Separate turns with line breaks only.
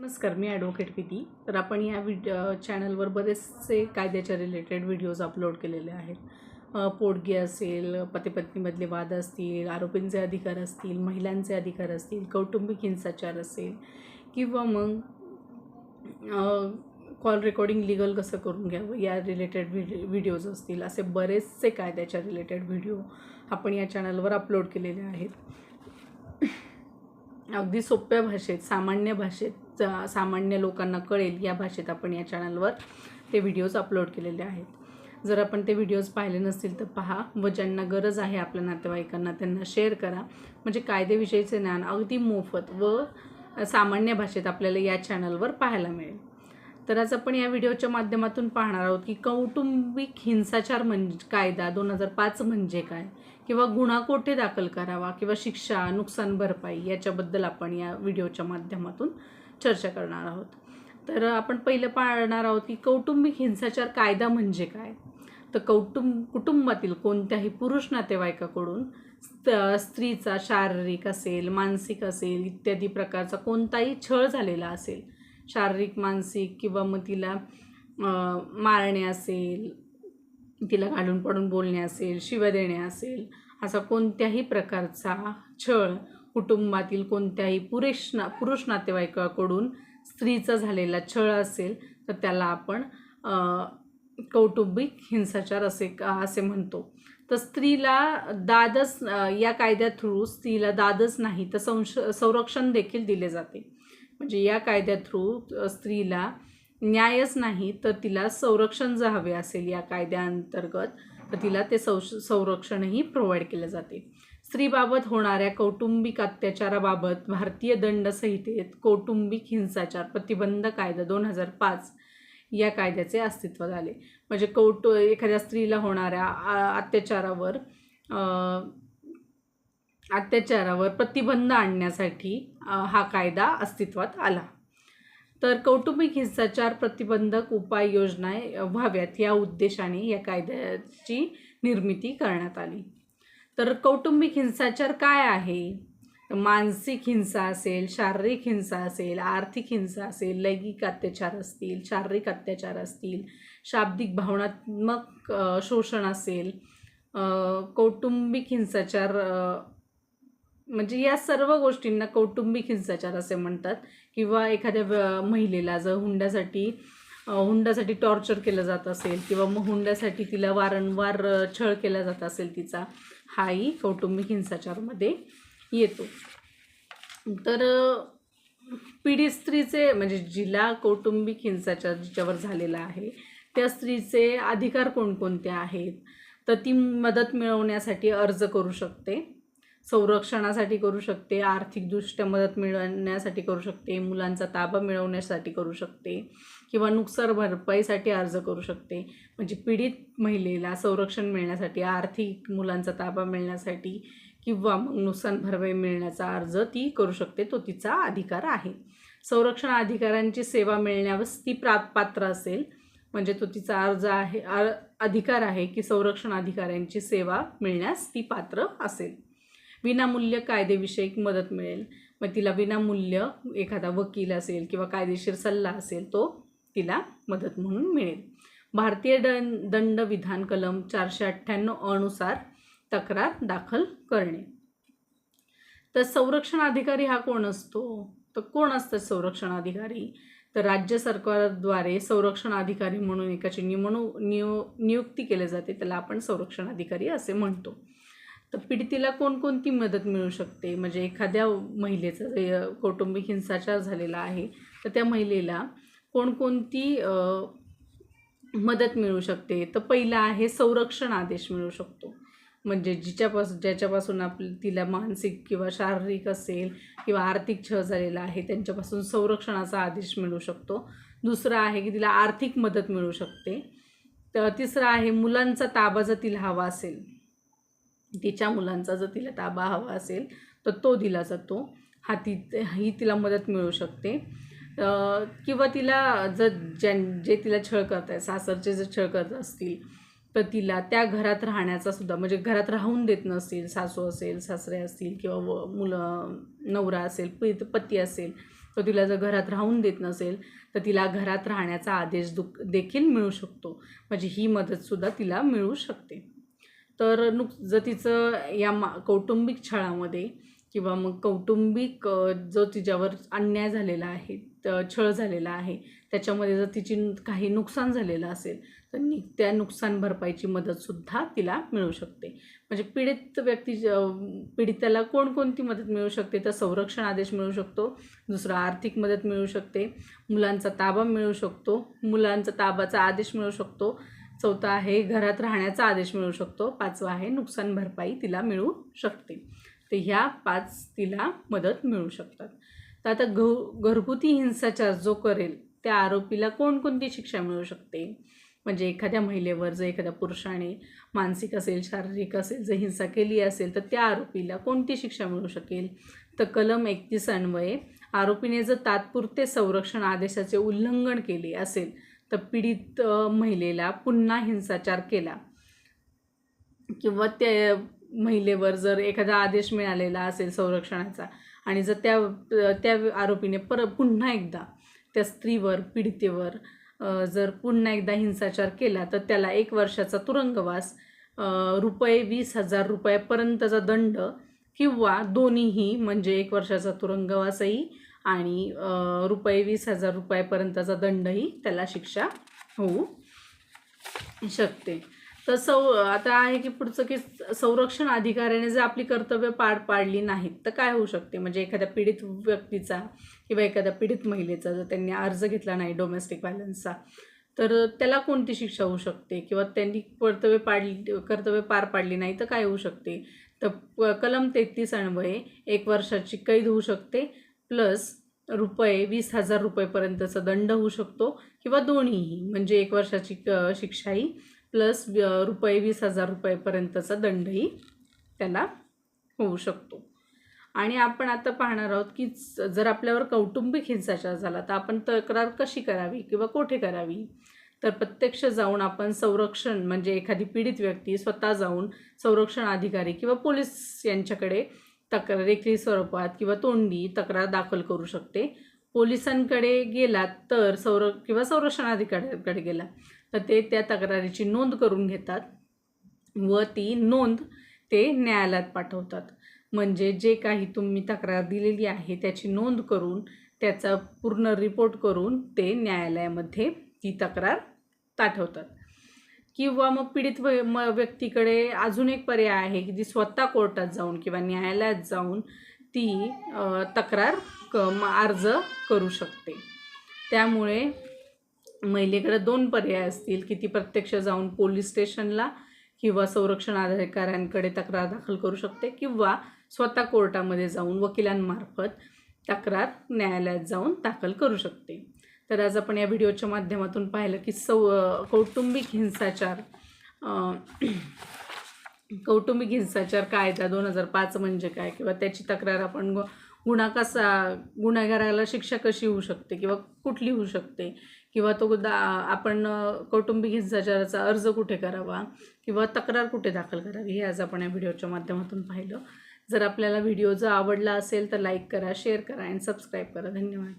नमस्कार मी ॲडव्होकेट प्रीती. तर आपण या व्हिड चॅनलवर बरेचसे कायद्याच्या रिलेटेड व्हिडिओज अपलोड केलेले आहेत. अ, पोटगी असेल पती पत्नीमधले वाद असतील आरोपींचे अधिकार असतील महिलांचे अधिकार असतील कौटुंबिक हिंसाचार असेल किंवा मग कॉल रेकॉर्डिंग लिगल कसं करून घ्यावं या रिलेटेड व्हिडिओ व्हिडिओज असतील असे बरेचसे कायद्याच्या रिलेटेड व्हिडिओ आपण या चॅनलवर अपलोड केलेले आहेत. अगदी सोप्या भाषेत सामान्य भाषेत सामान्य लोकांना कळेल या भाषेत आपण या चॅनलवर ते व्हिडिओज अपलोड केलेले आहेत. जर आपण ते व्हिडिओज पाहिले नसतील तर पहा. व ज्यांना गरज आहे आपल्या नातेवाईकांना त्यांना शेअर करा. म्हणजे कायदेविषयीचे ज्ञान अगदी मोफत व सामान्य भाषेत आपल्याला या चॅनलवर पाहायला मिळेल. तर आज आपण या व्हिडिओच्या माध्यमातून पाहणार आहोत की कौटुंबिक हिंसाचार म्हणजे कायदा दोन हजार पाच म्हणजे काय? किंवा गुन्हा कोठे दाखल करावा? किंवा शिक्षा नुकसान भरपाई याच्याबद्दल आपण या व्हिडिओच्या माध्यमातून चर्चा करणार आहोत. तर आपण पहिलं पाहणार आहोत की कौटुंबिक हिंसाचार कायदा म्हणजे काय? तर कौटुंब कुटुंबातील कोणत्याही पुरुष नातेवाईकाकडून स्त- स्त्रीचा शारीरिक असेल मानसिक असेल इत्यादी प्रकारचा कोणताही छळ झालेला असेल शारीरिक मानसिक किंवा मग तिला मारणे असेल तिला घालून पडून बोलणे असेल शिव्या देणे असेल असा कोणत्याही प्रकारचा छळ कुटुंबातील कोणत्याही पुरुष ना पुरुष नातेवाईकाकडून स्त्रीचा झालेला छळ असेल तर त्याला आपण कौटुंबिक हिंसाचार असे असे म्हणतो. तर स्त्रीला दादच या कायद्या थ्रू स्त्रीला दादच नाही तर संश संरक्षण देखील दिले जाते. म्हणजे या कायद्या थ्रू स्त्रीला न्यायच नाही तर तिला संरक्षण जर हवे असेल या कायद्याअंतर्गत तर तिला ते सौ संरक्षणही प्रोव्हाइड केले जाते. स्त्रीबाबत होणाऱ्या कौटुंबिक अत्याचाराबाबत भारतीय दंड संहितेत कौटुंबिक हिंसाचार प्रतिबंध कायदा दोन हजार पाच या कायद्याचे अस्तित्व झाले. म्हणजे कौटु एखाद्या स्त्रीला होणाऱ्या आ- अत्याचारावर अत्याचारावर प्रतिबंध आणण्यासाठी हा कायदा अस्तित्वात आला. तर कौटुंबिक हिंसाचार प्रतिबंधक उपाययोजना व्हाव्यात या उद्देशाने या कायद्याची निर्मिती करण्यात आली. तर कौटुंबिक हिंसाचार काय आहे? तर मानसिक हिंसा असेल शारीरिक हिंसा असेल आर्थिक हिंसा असेल लैंगिक अत्याचार असतील शारीरिक अत्याचार असतील शाब्दिक भावनात्मक शोषण असेल कौटुंबिक हिंसाचार म्हणजे या सर्व गोष्टींना कौटुंबिक हिंसाचार असे म्हणतात. किंवा एखाद्या महिलेला जर हुंड्यासाठी हुंड्यासाठी टॉर्चर केलं जात असेल किंवा मग हुंड्यासाठी तिला वारंवार छळ केला जात असेल तिचा हाही कौटुंबिक हिंसाचारमध्ये येतो. तर पीडित स्त्रीचे म्हणजे जिला कौटुंबिक हिंसाचार जिच्यावर झालेला आहे त्या स्त्रीचे अधिकार कोणकोणते आहेत? तर ती मदत मिळवण्यासाठी अर्ज करू शकते संरक्षणासाठी करू शकते आर्थिकदृष्ट्या मदत मिळवण्यासाठी करू शकते मुलांचा ताबा मिळवण्यासाठी करू शकते किंवा नुकसान भरपाईसाठी अर्ज करू शकते. म्हणजे पीडित महिलेला संरक्षण मिळण्यासाठी आर्थिक मुलांचा ताबा मिळण्यासाठी किंवा मग नुकसान भरपाई मिळण्याचा अर्ज ती करू शकते तो तिचा अधिकार आहे. संरक्षण अधिकाऱ्यांची सेवा मिळण्यास ती प्रा पात्र असेल म्हणजे तो तिचा अर्ज आहे अर अधिकार आहे की संरक्षण अधिकाऱ्यांची सेवा मिळण्यास ती पात्र असेल. विनामूल्य कायदेविषयक मदत मिळेल. मग तिला विनामूल्य एखादा वकील असेल किंवा कायदेशीर सल्ला असेल तो तिला मदत म्हणून मिळेल. भारतीय दं दंड विधान कलम चारशे अठ्ठ्याण्णव अनुसार तक्रार दाखल करणे. तर संरक्षण अधिकारी हा कोण असतो? तर कोण असतात संरक्षण अधिकारी? तर राज्य सरकारद्वारे संरक्षण अधिकारी म्हणून एकाची निमणूक नियो नियुक्ती केली जाते त्याला आपण संरक्षण अधिकारी असे म्हणतो. तर पीडितीला कोणकोणती मदत मिळू शकते? म्हणजे एखाद्या महिलेचा कौटुंबिक हिंसाचार झालेला आहे तर त्या महिलेला कोणकोणती मदत मिळू शकते? तर पहिला आहे संरक्षण आदेश मिळू शकतो. म्हणजे जिच्यापासून ज्याच्यापासून आप तिला मानसिक किंवा शारीरिक असेल किंवा आर्थिक छळ झालेला आहे त्यांच्यापासून संरक्षणाचा आदेश मिळू शकतो. दुसरं आहे की तिला आर्थिक मदत मिळू शकते. तर तिसरा आहे मुलांचा ताबा जर तिला हवा असेल तिच्या मुलांचा जर तिला ताबा हवा असेल तर तो दिला जातो. हा ती ही तिला मदत मिळू शकते. किंवा तिला जर ज्यां जे तिला छळ करत आहे सासरचे जर छळ करत असतील तर तिला त्या घरात राहण्याचा सुद्धा म्हणजे घरात राहून देत नसतील सासू असेल सासरे असतील किंवा व मुलं नवरा असेल प पती असेल तर तिला जर घरात राहून देत नसेल तर तिला घरात राहण्याचा आदेश दु देखील मिळू शकतो. म्हणजे ही मदतसुद्धा तिला मिळू शकते. तर नुक जर तिचं या मा कौटुंबिक छळामध्ये किंवा मग कौटुंबिक जो तिच्यावर अन्याय झालेला आहे छळ झालेला आहे त्याच्यामध्ये जर तिची काही नुकसान झालेलं असेल तर नि त्या नुकसान भरपाईची मदतसुद्धा तिला मिळू शकते. म्हणजे पीडित व्यक्ती पीडिताला कोणकोणती मदत मिळू शकते? तर संरक्षण आदेश मिळू शकतो दुसरं आर्थिक मदत मिळू शकते मुलांचा ताबा मिळू शकतो मुलांचा ताबाचा आदेश मिळू शकतो चौथा आहे घरात राहण्याचा आदेश मिळू शकतो पाचवा आहे नुकसान भरपाई तिला मिळू शकते. तर ह्या पाच तिला मदत मिळू शकतात. तर आता घ घरगुती हिंसाचार जो करेल त्या आरोपीला कोणकोणती शिक्षा मिळू शकते? म्हणजे एखाद्या महिलेवर जर एखाद्या पुरुषाने मानसिक असेल शारीरिक असेल जर हिंसा केली असेल तर त्या आरोपीला कोणती शिक्षा मिळू शकेल? तर कलम एकतीस अन्वये आरोपीने जर तात्पुरते संरक्षण आदेशाचे उल्लंघन केले असेल तर पीडित महिलेला पुन्हा हिंसाचार केला. किंवा त्या महिलेवर जर एखादा आदेश मिळालेला असेल संरक्षणाचा आणि जर त्या त्या आरोपीने पर पुन्हा एकदा त्या स्त्रीवर पीडितेवर जर पुन्हा एकदा हिंसाचार केला तर त्याला एक वर्षाचा तुरुंगवास रुपये वीस हजार रुपयापर्यंतचा दंड किंवा दोन्हीही म्हणजे एक वर्षाचा तुरुंगवासही आणि रुपये वीस हजार रुपयापर्यंतचा दंडही त्याला शिक्षा होऊ शकते. तर सौ आता आहे की पुढचं की संरक्षण अधिकाऱ्याने जर आपली कर्तव्य पार पाडली नाहीत तर काय होऊ शकते? म्हणजे एखाद्या पीडित व्यक्तीचा किंवा एखाद्या पीडित महिलेचा जर त्यांनी अर्ज घेतला नाही डोमेस्टिक व्हायलन्सचा तर त्याला कोणती शिक्षा होऊ शकते? किंवा त्यांनी कर्तव्य पाडली कर्तव्य पार पाडली नाही तर काय होऊ शकते? तर कलम तेहतीस अन्वये एक वर्षाची कैद होऊ शकते प्लस रुपये वीस हजार रुपयेपर्यंतचा दंड होऊ शकतो किंवा दोन्हीही म्हणजे एक वर्षाची क शिक्षाही प्लस रुपये वीस हजार रुपयेपर्यंतचा दंडही त्याला होऊ शकतो. आणि आपण आता पाहणार आहोत की जर आपल्यावर कौटुंबिक हिंसाचार झाला तर आपण तक्रार कशी करावी किंवा कुठे करावी? तर प्रत्यक्ष जाऊन आपण संरक्षण म्हणजे एखादी पीडित व्यक्ती स्वतः जाऊन संरक्षण अधिकारी किंवा पोलीस यांच्याकडे तक्रारेखी स्वरूपात किंवा तोंडी तक्रार दाखल करू शकते. पोलिसांकडे गेलात तर संर किंवा संरक्षण अधिकाऱ्याकडे गेला तर ते त्या तक्रारीची नोंद करून घेतात व ती नोंद ते न्यायालयात पाठवतात. म्हणजे जे काही तुम्ही तक्रार दिलेली आहे त्याची नोंद करून त्याचा पूर्ण रिपोर्ट करून ते न्यायालयामध्ये ती तक्रार पाठवतात. किंवा मग पीडित व- म व्यक्तीकडे अजून एक पर्याय आहे की ती स्वतः कोर्टात जाऊन किंवा न्यायालयात जाऊन ती तक्रार क अर्ज करू शकते. त्यामुळे महिलेकडे दोन पर्याय असतील की ती प्रत्यक्ष जाऊन पोलीस स्टेशनला किंवा संरक्षण अधिकाऱ्यांकडे तक्रार दाखल करू शकते किंवा स्वतः कोर्टामध्ये जाऊन वकिलांमार्फत तक्रार न्यायालयात जाऊन दाखल करू शकते. तर आज आपण या व्हिडिओच्या माध्यमातून पाहिलं की सौ कौटुंबिक हिंसाचार कौटुंबिक हिंसाचार कायदा दोन हजार पाच म्हणजे काय? किंवा त्याची तक्रार आपण गुन्हा कसा गुन्हेगाराला शिक्षा कशी होऊ शकते किंवा कुठली होऊ शकते? किंवा तो दा आपण कौटुंबिक हिंसाचाराचा अर्ज कुठे करावा? किंवा तक्रार कुठे दाखल करावी? हे आज आपण या व्हिडिओच्या माध्यमातून पाहिलं. जर आपल्याला व्हिडिओ जर आवडला असेल तर लाईक करा शेअर करा आणि सबस्क्राईब करा. धन्यवाद.